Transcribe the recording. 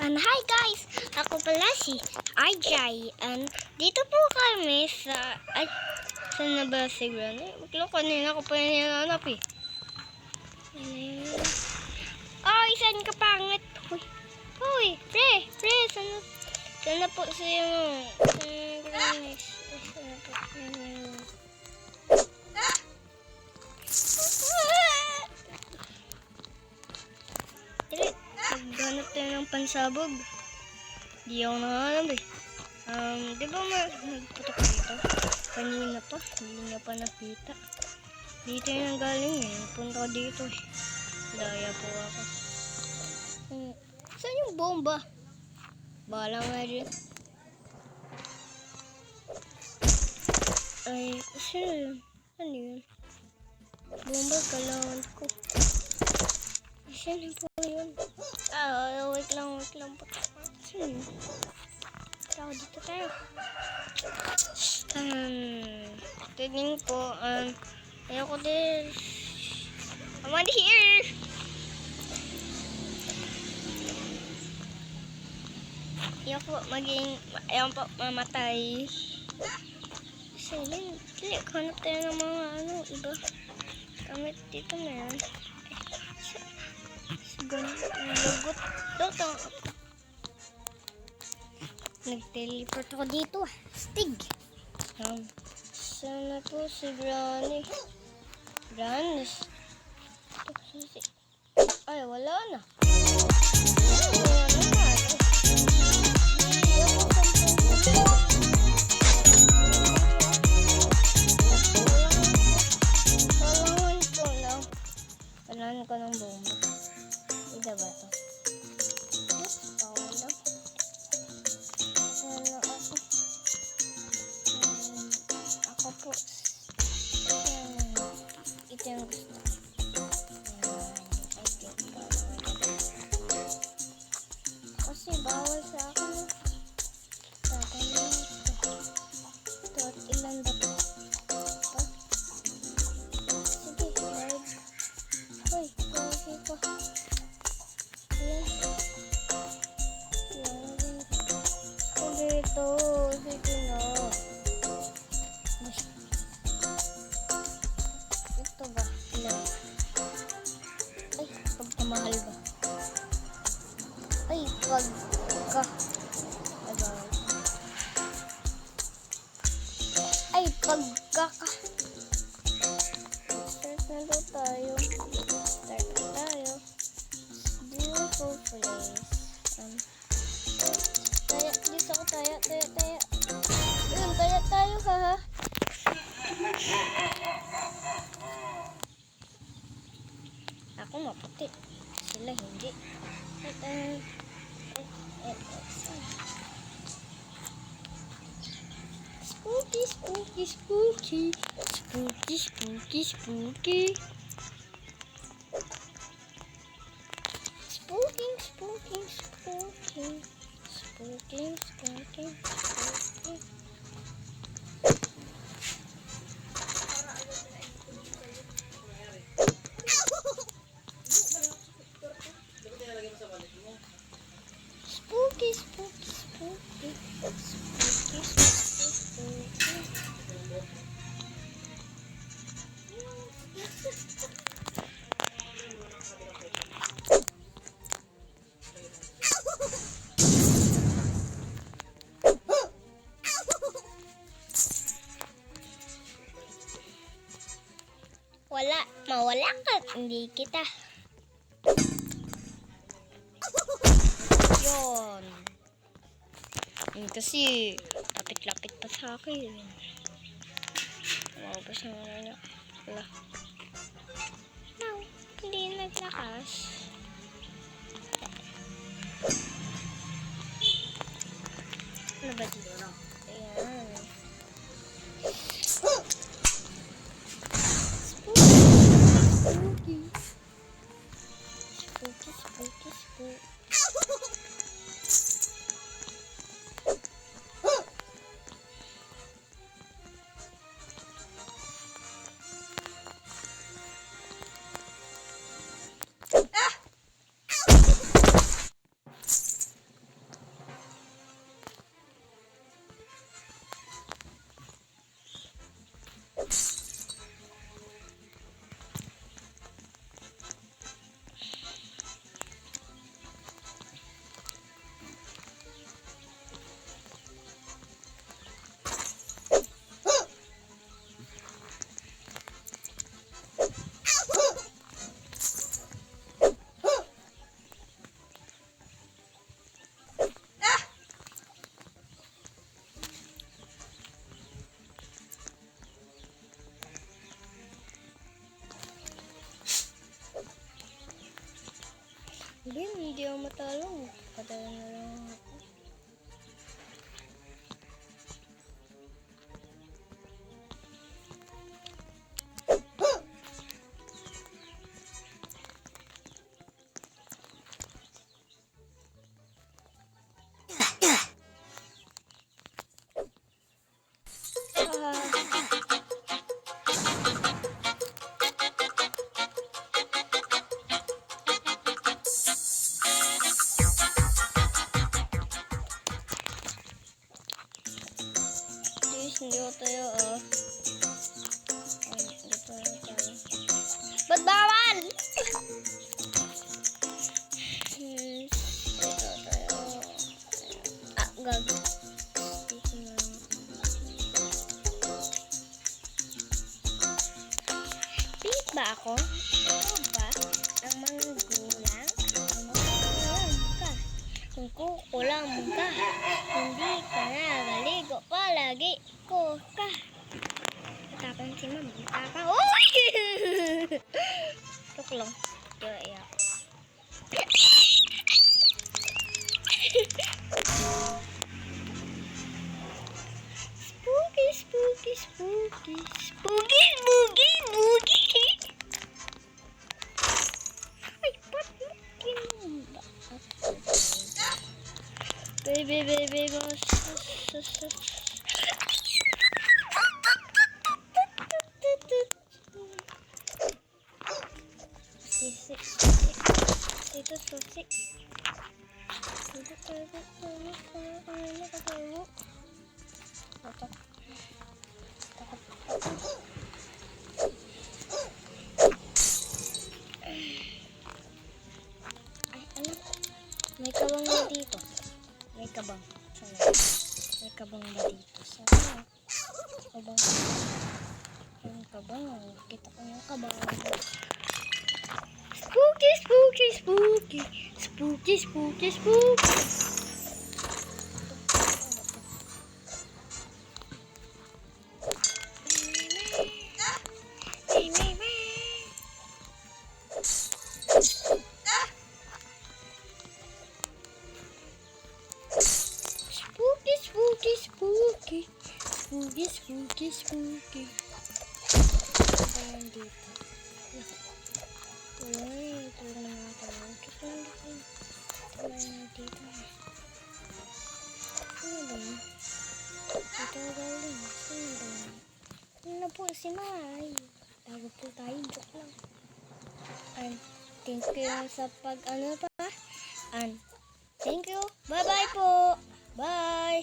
And hi guys! Ako pala si RJ. And dito po kami sa... Ay, saan na ba si Granny? Bakla kanina ko pa yan hinanap eh. Ay, saan ka pangit? Uy, uy, pre, pre, saan na, saan na po si yung... Si Granny? Saan na po? Ayun. Dili, ng pansabog. Di ako nakahanap eh. Um, di ba ma nagputok dito? Kanina pa, hindi niya pa nakita. Dito yung galing eh. Punta ko dito eh. Daya po ako. Hmm. Saan yung bomba? Bahala nga dyan. Ay, sino yun? Ano yun? Bomba, kailangan ko. Sino po lang po. Sino yun? Tao, dito tayo. Um, tingin ko, um, ayoko din. I'm on here! Ayoko maging, ayoko po mamatay. Kasi yun, dili, hanap tayo ng mga ano, iba. Gamit dito na yan. Ganun, lagot. Dito. Nag-teleport ako dito ah. Stig. Um, sana po si. Ito, sisi. Ay, wala na. Wala na. Kailangan ko ng bomba. Ito ba? Ito Ay, pagka. Ano? Ay, pagkaka. Start na daw tayo. Start na tayo. Beautiful place. Um, taya, dito ako taya, taya, taya. Yun, taya tayo, haha. Ako maputi. Sila hindi. At, uh, Spooky, spooky, spooky. Spooky, spooky, Wala, mawala ka, hindi kita. Yun kasi, lapit-lapit pa sa akin. Umabas na wala. Wala. No, hindi naglakas. Bim, hindi ako matalong. Padala na lang Ko tayo, oh. Ba't bawal? Hmm. Ah, gag. Pilit ba ako? Ito ba ang mga gulang? Ang mga gulang ka. Kung kukulang ka, hindi ka కొంచెం బాగా తొక్కలో Spooky, spooky, spooky, spooky, spooky, spooky. Baby, baby, baby. Boss. Sisi, Dito susi. Dito tayo, tayo, tayo, tayo. Ay, ano? May kabang ba dito? May kabang. Sana. May kabang ba dito? Sana. Kabang. Yung kabang. Kita ko yung kabang. Spooky, spooky, spooky. Spooky, spooky, spooky. Spooky, spooky, spooky. Spooky, spooky, spooky. Uy, ito na nga tayo. Ito na dito. Ano ba yun? Po si Mai? Tago po tayo. Joke lang. And thank you sa pag ano pa. And thank you. Bye-bye po. Bye.